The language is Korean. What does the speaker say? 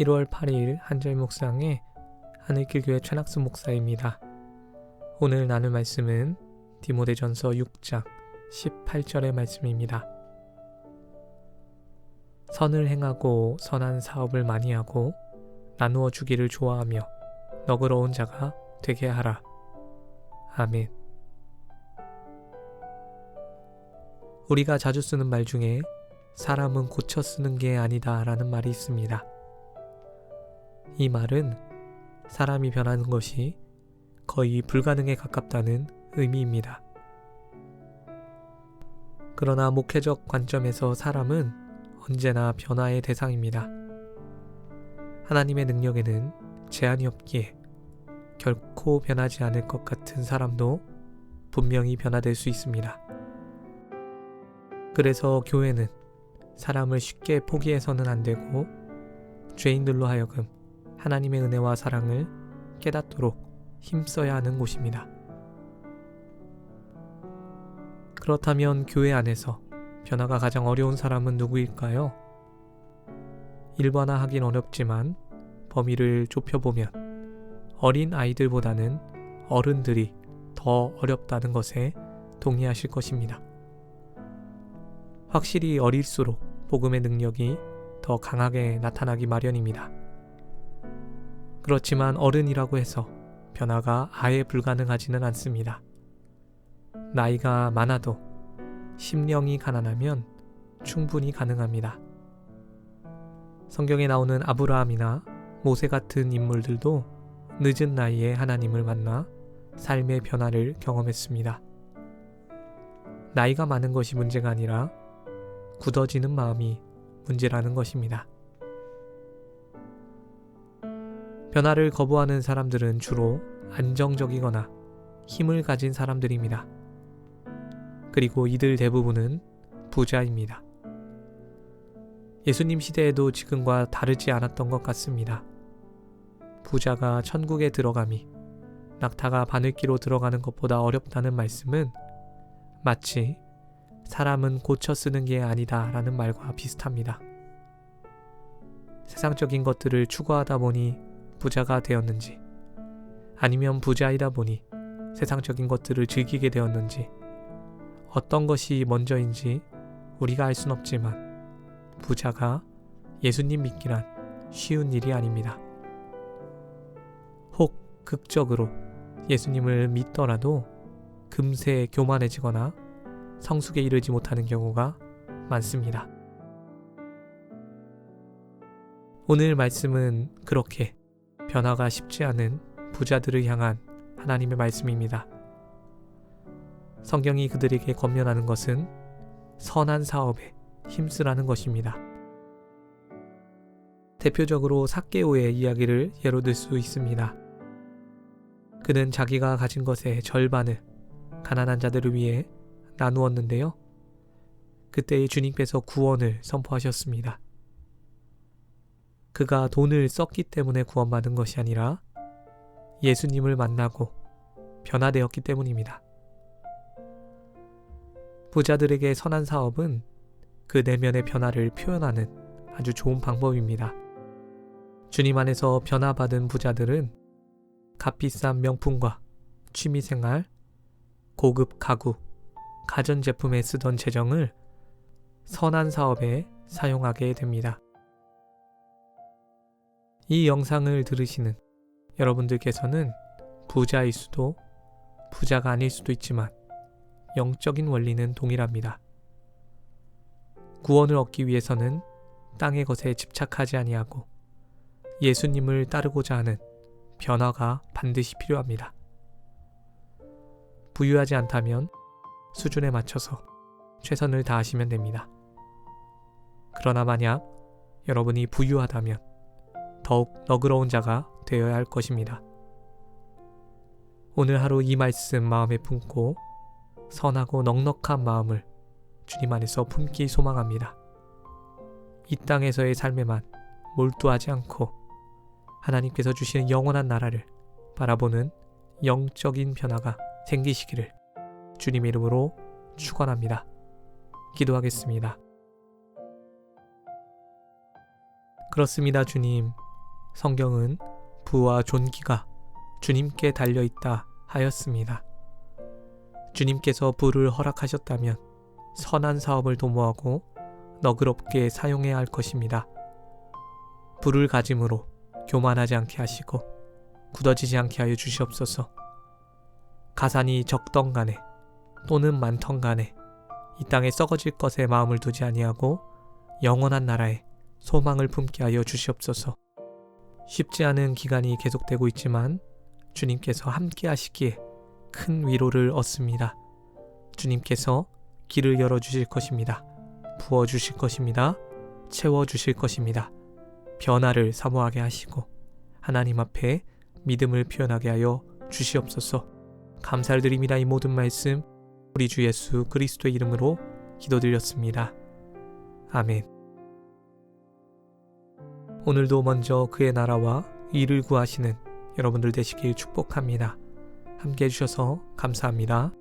1월 8일 한절 묵상의 하늘길 교회 최낙수 목사입니다. 오늘 나눌 말씀은 디모데전서 6장 18절의 말씀입니다. 선을 행하고 선한 사업을 많이 하고 나누어 주기를 좋아하며 너그러운 자가 되게 하라. 아멘. 우리가 자주 쓰는 말 중에 사람은 고쳐 쓰는 게 아니다 라는 말이 있습니다. 이 말은 사람이 변하는 것이 거의 불가능에 가깝다는 의미입니다. 그러나 목회적 관점에서 사람은 언제나 변화의 대상입니다. 하나님의 능력에는 제한이 없기에 결코 변하지 않을 것 같은 사람도 분명히 변화될 수 있습니다. 그래서 교회는 사람을 쉽게 포기해서는 안 되고 죄인들로 하여금 하나님의 은혜와 사랑을 깨닫도록 힘써야 하는 곳입니다. 그렇다면 교회 안에서 변화가 가장 어려운 사람은 누구일까요? 일반화하긴 어렵지만 범위를 좁혀보면 어린 아이들보다는 어른들이 더 어렵다는 것에 동의하실 것입니다. 확실히 어릴수록 복음의 능력이 더 강하게 나타나기 마련입니다. 그렇지만 어른이라고 해서 변화가 아예 불가능하지는 않습니다. 나이가 많아도 심령이 가난하면 충분히 가능합니다. 성경에 나오는 아브라함이나 모세 같은 인물들도 늦은 나이에 하나님을 만나 삶의 변화를 경험했습니다. 나이가 많은 것이 문제가 아니라 굳어지는 마음이 문제라는 것입니다. 변화를 거부하는 사람들은 주로 안정적이거나 힘을 가진 사람들입니다. 그리고 이들 대부분은 부자입니다. 예수님 시대에도 지금과 다르지 않았던 것 같습니다. 부자가 천국에 들어감이 낙타가 바늘기로 들어가는 것보다 어렵다는 말씀은 마치 사람은 고쳐 쓰는 게 아니다 라는 말과 비슷합니다. 세상적인 것들을 추구하다 보니 부자가 되었는지 아니면 부자이다 보니 세상적인 것들을 즐기게 되었는지 어떤 것이 먼저인지 우리가 알 순 없지만 부자가 예수님 믿기란 쉬운 일이 아닙니다. 혹 극적으로 예수님을 믿더라도 금세 교만해지거나 성숙에 이르지 못하는 경우가 많습니다. 오늘 말씀은 그렇게 변화가 쉽지 않은 부자들을 향한 하나님의 말씀입니다. 성경이 그들에게 권면하는 것은 선한 사업에 힘쓰라는 것입니다. 대표적으로 사케오의 이야기를 예로 들 수 있습니다. 그는 자기가 가진 것의 절반을 가난한 자들을 위해 나누었는데요. 그때의 주님께서 구원을 선포하셨습니다. 그가 돈을 썼기 때문에 구원받은 것이 아니라 예수님을 만나고 변화되었기 때문입니다. 부자들에게 선한 사업은 그 내면의 변화를 표현하는 아주 좋은 방법입니다. 주님 안에서 변화받은 부자들은 값비싼 명품과 취미생활, 고급 가구, 가전제품에 쓰던 재정을 선한 사업에 사용하게 됩니다. 이 영상을 들으시는 여러분들께서는 부자일 수도 부자가 아닐 수도 있지만 영적인 원리는 동일합니다. 구원을 얻기 위해서는 땅의 것에 집착하지 아니하고 예수님을 따르고자 하는 변화가 반드시 필요합니다. 부유하지 않다면 수준에 맞춰서 최선을 다하시면 됩니다. 그러나 만약 여러분이 부유하다면 더욱 너그러운 자가 되어야 할 것입니다. 오늘 하루 이 말씀 마음에 품고 선하고 넉넉한 마음을 주님 안에서 품기 소망합니다. 이 땅에서의 삶에만 몰두하지 않고 하나님께서 주시는 영원한 나라를 바라보는 영적인 변화가 생기시기를 주님 이름으로 축원합니다. 기도하겠습니다. 그렇습니다, 주님. 성경은 부와 존귀가 주님께 달려 있다 하였습니다. 주님께서 부를 허락하셨다면 선한 사업을 도모하고 너그럽게 사용해야 할 것입니다. 부를 가짐으로 교만하지 않게 하시고 굳어지지 않게 하여 주시옵소서. 가산이 적던 간에 또는 많던 간에 이 땅에 썩어질 것에 마음을 두지 아니하고 영원한 나라에 소망을 품게 하여 주시옵소서. 쉽지 않은 기간이 계속되고 있지만 주님께서 함께 하시기에 큰 위로를 얻습니다. 주님께서 길을 열어 주실 것입니다. 부어 주실 것입니다. 채워 주실 것입니다. 변화를 사모하게 하시고 하나님 앞에 믿음을 표현하게 하여 주시옵소서. 감사를 드립니다. 이 모든 말씀 우리 주 예수 그리스도의 이름으로 기도드렸습니다. 아멘. 오늘도 먼저 그의 나라와 일을 구하시는 여러분들 되시길 축복합니다. 함께 해주셔서 감사합니다.